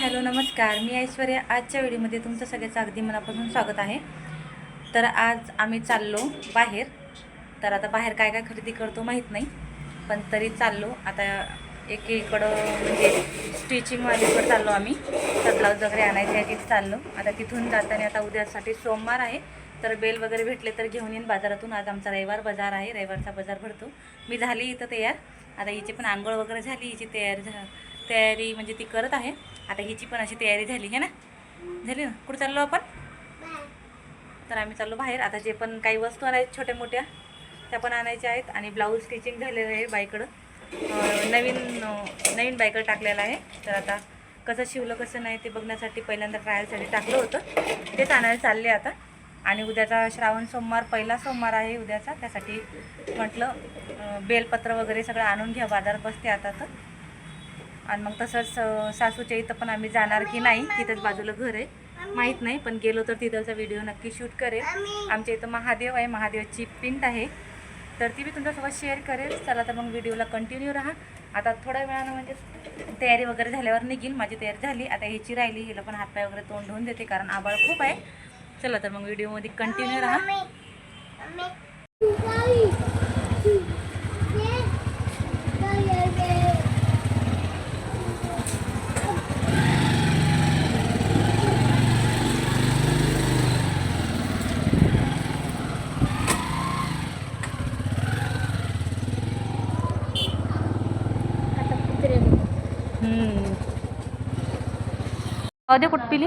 Hello नमस्कार. मी ऐश्वर्या. आजच्या व्हिडिओमध्ये तुमचं सगळ्याचं अगदी मनापासून स्वागत आहे. तर आज आम्ही चाललो बाहेर. तर आता बाहेर काय काय खरेदी करतो माहीत नाही पण तरी चाललो. आता एकीकडं म्हणजे स्टिचिंगवालीकडं चाललो आम्ही. तर ब्लाऊज वगैरे आणायचे आहे तिथे चाललो. आता तिथून जाताना आता उद्यासाठी सोमवार आहे. तर बेल वगैरे भेटले तर घेऊन येईन बाजारातून. आज आमचा रविवार बाजार आहे. रविवारचा बाजार भरतो. मी झाली इथं तयार. आता हिची पण आंघोळ वगैरे झाली. हिची तयारी झा तयारी म्हणजे ती करत आहे. आता हिची पण अशी तयारी झाली आहे ना? झाली ना? कुठं चाललो आपण? तर आम्ही चाललो बाहेर. आता जे पण काही वस्तू आणायच्या छोट्या मोठ्या त्या पण आणायच्या आहेत. आणि ब्लाऊज स्टिचिंग झालेलं आहे बाईकडं. नवीन नवीन बाईकडं टाकलेलं आहे. तर आता कसं शिवलं कसं नाही ते बघण्यासाठी पहिल्यांदा ट्रायलसाठी टाकलं होतं. तेच आणायला चालले आता. आणि उद्याचा श्रावण सोमवार पहिला सोमवार आहे उद्याचा. त्यासाठी म्हटलं बेलपत्र वगैरे सगळं आणून घ्या. बाजारात बसते आता तर. आणि मग तसंच सासूच्या इथं पण आम्ही जाणार की नाही तिथंच बाजूला घर आहे. माहीत नाही पण गेलो तर तिथंचा व्हिडिओ नक्की शूट करेल. आमच्या इथं महादेव आहे महादेवाची पिंट आहे. तर ती मी तुमच्यासोबत शेअर करेल. चला तर मग व्हिडिओला कंटिन्यू राहा. आता थोड्या वेळानं म्हणजे तयारी वगैरे झाल्यावर निघेल माझी तयारी झाली. आता ह्याची राहिली हिला पण हातपाय वगैरे तोंड धुवून देते कारण आबाळ खूप आहे. चला तर मग व्हिडिओमध्ये कंटिन्यू राहा. अदे कुठं पिली?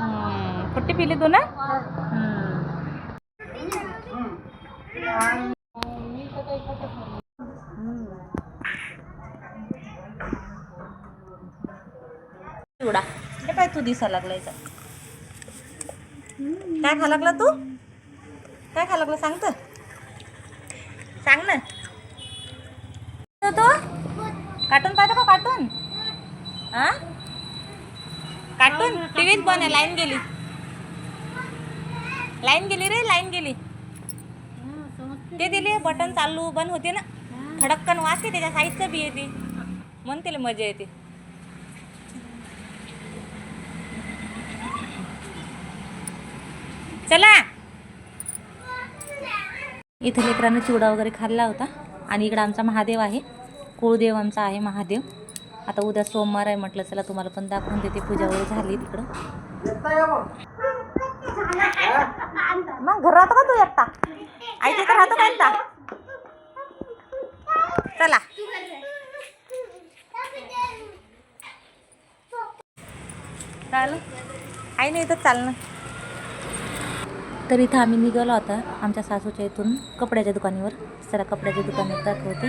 हम्म, कुठे पिली तू ना? चिवडा हे काय तू दिसा लागलाय याचा काय खा लागला तू? काय खा लागला सांग तर. सांग ना. तो? कार्टून पाहतो का कार्टून हा कार्टून टीव्हीच बंद आहे लाईन गेली. लाईन गेली रे लाईन गेली. ते दिली बटन चालू बंद होते ना. खडक्कन वाजते त्याच्या साईजचं बी येते. म्हणून त्याला मजा येते. चला. इथे लेकरानं चिवडा वगैरे खाल्ला होता. आणि इकडं आमचा महादेव आहे. कुळदेव आमचा आहे महादेव. आता उद्या सोमवार आहे म्हटलं चला तुम्हाला पण दाखवून देते. पूजा वगैरे झाली तिकडं. मग घर राहतो का तू एकटा? आई तिथं राहतो का एकटा? चला. चाल. आई नाही इथं चालणं तर इथं आम्ही निघालो होता आमच्या सासूच्या इथून कपड्याच्या दुकानावर. जरा कपड्याच्या दुकानात दाखवते.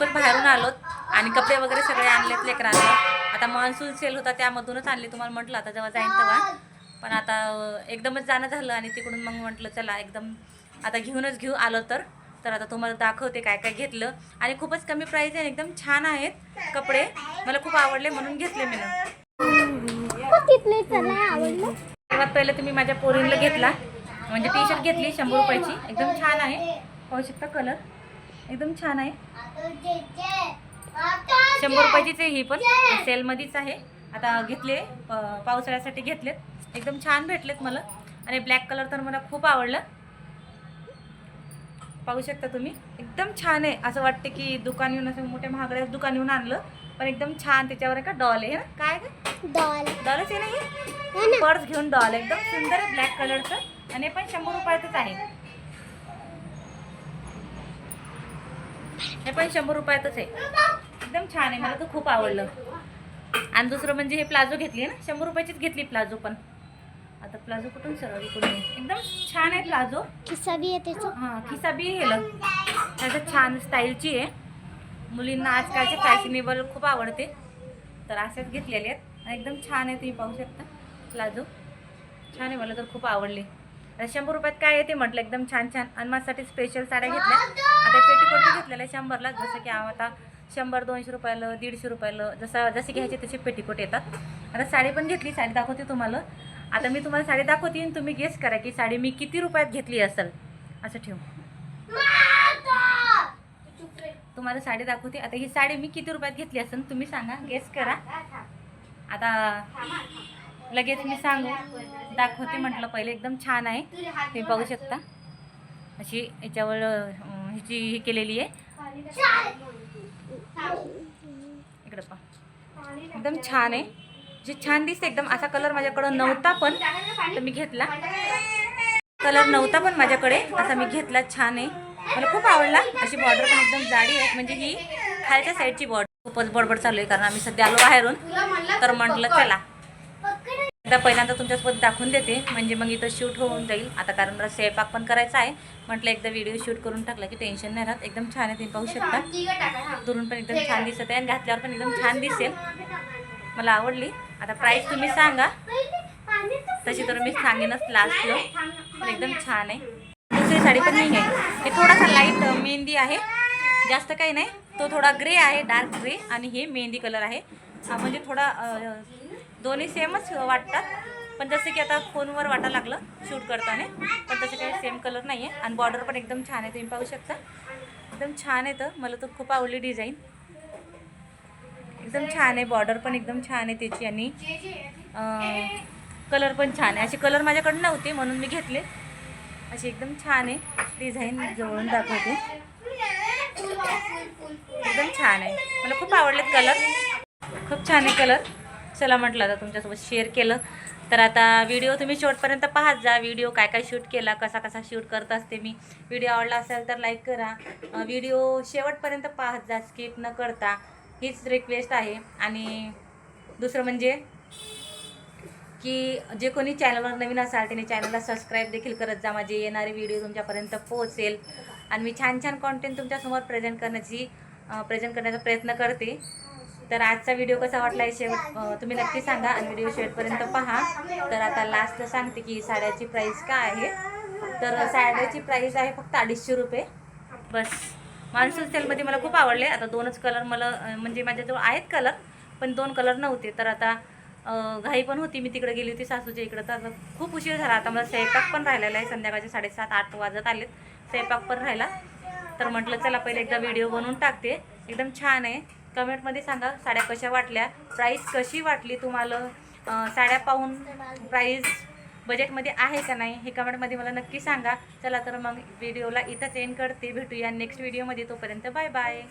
नेमकं बाहेरून आलोत आणि कपडे वगैरे सगळे आणलेत लेकरांना. आता मान्सून सेल होता त्यामधूनच आणले तुम्हाला म्हटलं आता जेव्हा जाईन तेव्हा. पण आता एकदमच जाणं झालं आणि तिकडून मग म्हटलं चला एकदम आता घेऊनच घेऊ आलो तर. तर आता तुम्हाला दाखवते काय काय घेतलं. आणि खूपच कमी प्राईस आहे एकदम छान आहेत कपडे. मला खूप आवडले म्हणून घेतले मी ना. सर्वात पहिलं तुम्ही माझ्या पोरींला घेतला. म्हणजे टी शर्ट घेतली शंभर रुपयाची. एकदम छान आहे. पाहू शकता कलर एकदम छान आहे. शंभर रुपयाचीच आहे ही पण. सेलमध्येच आहे. आता घेतले पावसाळ्यासाठी घेतलेत. एकदम छान भेटलेत मला. आणि ब्लॅक कलर तर मला खूप आवडलं. पाहू शकता तुम्ही. एकदम छान आहे. असं वाटतं की दुकान येऊन असं मोठ्या महागड्या दुकान येऊन आणलं पण एकदम छान त्याच्यावर का डॉल आहे ना? काय का डॉलच आहे ना हे? पर्स घेऊन डॉल एकदम सुंदर आहे ब्लॅक कलरचं आणि हे पण शंभर रुपयातच आहे. हे पण शंभर रुपयातच आहे. एकदम छान आहे. मला तर खूप आवडलं. आणि दुसरं म्हणजे हे प्लाझो घेतली ना? शंभर रुपयाचीच घेतली प्लाझो पण. आता प्लाझो कुठून सरळ इकडून ये. एकदम छान आहे प्लाझो. खिस्सा बी आहे त्याचा. हां खिसा बी गेलं त्याचं छान स्टाईलची आहे. मुलींना आजकालचे फॅशनेबल खूप आवडते. तर असेच घेतलेले आहेत. आणि एकदम छान आहे तुम्ही पाहू शकता. प्लाझो. छान आहे. मला तर खूप आवडले. शंभर रुपयात काय आहे ते म्हटलं एकदम छान छान. आणि माझ्यासाठी स्पेशल साड्या घेतल्या. आता पेटीकोट घेतलेल्या शंभरला. जसं की आता शंभर दोनशे रुपयाला दीडशे रुपयाला जसं जसे घ्यायचे तसे पेटीकोट येतात. आता साडी पण घेतली साडी दाखवते तुम्हाला. आता मी तुम्हाला साडी दाखवते आणि तुम्ही गेस करा की साडी मी किती रुपयात घेतली असेल. असं ठेवू. तुम्हाला साडी दाखवते. आता ही साडी मी किती रुपयात घेतली असेल तुम्ही सांगा गेस करा. आता लगेच मी सांगू. दाखवते म्हटलं पहिले. एकदम छान आहे. तुम्ही पाहू शकता. अशी याच्यावर हिची ह्याची ही केलेली आहे. इकडं पा एकदम छान आहे. जे छान दिसते एकदम. असा कलर माझ्याकडं नव्हता पण तर मी घेतला. कलर नव्हता पण माझ्याकडे. असा मी घेतला. छान आहे. मला खूप आवडला. अशी बॉर्डर पण एकदम जाडी आहे. म्हणजे ही खालच्या साईडची बॉर्डर खूपच बडबड चालू आहे. कारण आम्ही सध्या आलो बाहेरून. तर म्हटलं चला. आता पहिल्यांदा तुमच्यासोबत दाखवून देते. म्हणजे मग इथं शूट होऊन जाईल. आता कारण मला स्वयंपाक पण करायचा आहे. म्हटलं एकदा व्हिडिओ शूट करून टाकला की टेन्शन नाही राहत. एकदम छान आहे तुम्ही पाहू शकता. दुरून पण एकदम छान दिसत आहे आणि घातल्यावर पण एकदम छान दिसेल. मला आवडली. आता प्राईस तुम्ही सांगा. तशी तर मी सांगेनच लास्टला पण एकदम छान आहे. दुसरी साडी पण नाही आहे हे थोडासा लाइट मेहंदी आहे. जास्त काही नाही. तो थोडा ग्रे आहे डार्क ग्रे आणि हे मेहंदी कलर आहे. हा म्हणजे थोडा दोन्ही सेमच वाटतात. पण जसं की आता फोनवर वाटा लागलं शूट करताना पण तसं काही सेम कलर नाही आहे आणि बॉर्डर पण एकदम छान आहे तुम्ही पाहू शकता. एकदम छान आहे तर मला तर खूप आवडली डिझाईन एकदम छान आहे बॉर्डर पण एकदम छान आहे त्याची आणि कलर पण छान आहे. असे कलर माझ्याकडे नव्हते म्हणून मी घेतले. अशी एकदम छान आहे डिझाईन जवळून दाखवते. एकदम छान आहे. मला खूप आवडलेत कलर खूप छान आहे कलर चला म्हटलं आता तुमच्यासोबत शेअर केलं. तर आता व्हिडिओ तुम्ही शेवटपर्यंत पाहत जा. व्हिडिओ काय काय शूट केला कसा कसा शूट करत असते मी. व्हिडिओ आवडला असेल तर लाईक करा. व्हिडिओ शेवटपर्यंत पाहत जा. स्किप न करता. हीच रिक्वेस्ट आहे. आणि दुसरं म्हणजे की जे कोणी चॅनलवर नवीन असाल त्याने चॅनलला सबस्क्राईब देखील करत जा. माझे येणारे व्हिडिओ तुमच्यापर्यंत पोहोचेल. आणि मी छान छान कॉन्टेंट तुमच्यासमोर प्रेझेंट करण्याची प्रेझेंट करण्याचा प्रयत्न करते. तर आजचा व्हिडिओ कसा वाटला आहे शेवट तुम्ही नक्की सांगा आणि व्हिडिओ शेवटपर्यंत पहा. तर आता लास्टला सांगते की साड्याची प्राईस काय आहे. तर साड्याची प्राईस आहे फक्त अडीचशे रुपये. बस. मान्सून सेलमध्ये मला खूप आवडले. आता दोनच कलर मला म्हणजे माझ्याजवळ आहेत कलर पण दोन कलर नव्हते. तर आता घाई पण होती. मी तिकडे गेली होती सासूच्या इकडं. तर आता खूप उशीर झाला. आता मला स्वयंपाक पण राहिलेला आहे. संध्याकाळचे साडेसात आठ वाजत आलेत. स्वयंपाक पण राहिला. तर म्हटलं चला पहिले एकदा व्हिडिओ बनवून टाकते. एकदम छान आहे. कमेंटमध्ये सांगा साड्या कशा वाटल्या प्राईस कशी वाटली तुम्हाला? साड्या पाहून प्राईस बजेटमध्ये आहे का नाही हे कमेंटमध्ये मला नक्की सांगा. चला तर मग व्हिडिओला इथंच एंड करते. भेटूया नेक्स्ट व्हिडिओमध्ये तोपर्यंत बाय बाय